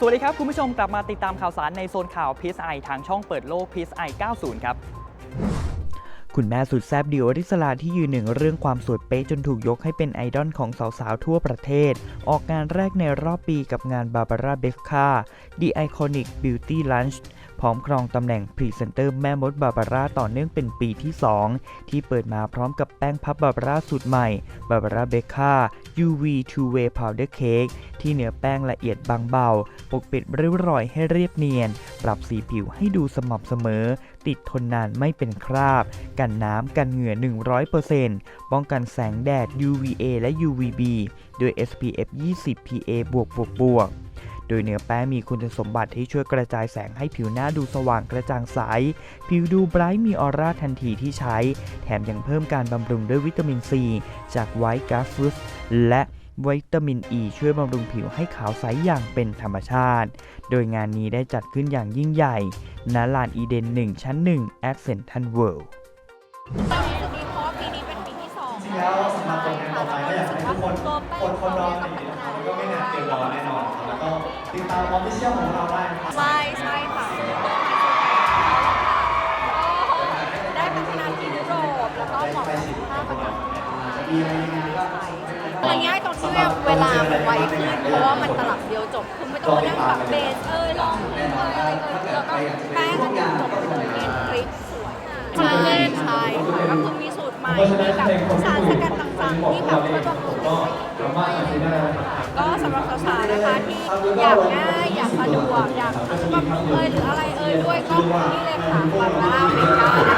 สวัสดีครับ คุณผู้ชมกลับมาติดตามข่าวสารในโซนข่าว PSI ทางช่องเปิดโลก PSI 90 ครับ คุณแม่สุดแซ่บดิวอริสลาที่ยืนหนึ่งเรื่องความสวยเป๊ะจนถูกยกให้เป็นไอดอลของสาวๆ ทั่วประเทศ ออกงานแรกในรอบปีกับงานบาบาร่าเบคคา The Iconic Beauty Lunch พร้อมครองตำแหน่งพรีเซนเตอร์แม่มดบาบาร่าต่อเนื่องเป็นปีที่ 2 ที่เปิดมาพร้อมกับแป้งพับบาบาร่าสูตรใหม่บาบาร่าเบคคา UV Two Way Powder Cake ที่เนื้อแป้งละเอียดบางเบา ปกปิดริ้วรอยให้เรียบเนียน ปรับสีผิวให้ดูสม่ำเสมอ ติดทนนานไม่เป็นคราบ กันน้ำกันเหงื่อ 100%ป้องกันแสงแดด UVA และ UVB โดย SPF 20 PA บวกบวกบวก โดยเนื้อแป้งมีคุณสมบัติที่ช่วยกระจายแสงให้ผิวหน้าดูสว่างกระจ่างใส ผิวดูไบรท์มีออร่าทันทีที่ใช้ แถมยังเพิ่มการบำรุงด้วยวิตามินซีจากไวท์กราฟฟุสและวิตามินอ e ีช่วยบำรุงผิวให้ขาวใสอย่างเป็นธรรมชาติ โดยงานนี้ได้จัดขึ้นอย่างยิ่งใหญ่ณลานอีเดน 1 ชั้น1 at Central World ความรู้สึกดีเพราะว่าปีนี้เป็นปีที่สองจริงๆแล้วสำหรับผลงานต่อไปก็อยากให้ทุกคนอดทนรอหน่อยนะครับแล้วก็ไม่นานเกินรอแน่นอนครับแล้วก็ ติดตามออฟฟิเชียลของเราได้นะครับ ใช่ใช่ค่ะก็ได้พัฒนาที่ยุโรปแล้วก็เหมาะกับสภาพอากาศจะมีอะไรยังไงก็มันง่ายตรงที่เวลามันไวขึ้นเพราะว่ามันตลับเดียวจบคือไม่ต้องมานั่งแบบเบสเอยลองเอยอะไรเอยแล้วก็แป้งอันเดียวจบไปเลยเน้นคลิปสวยใช่ใช่ค่ะก็คือมีสูตรใหม่มีแบบสารสกัดต่างๆ ที่แบบไม่บำรุงก็สำหรับสาวๆนะคะที่อยากง่ายอยากสะดวกอยากบำรุงเอยหรืออะไรเอยด้วยก็นี่เลยค่ะบาร์บาร่าเมกานะคะ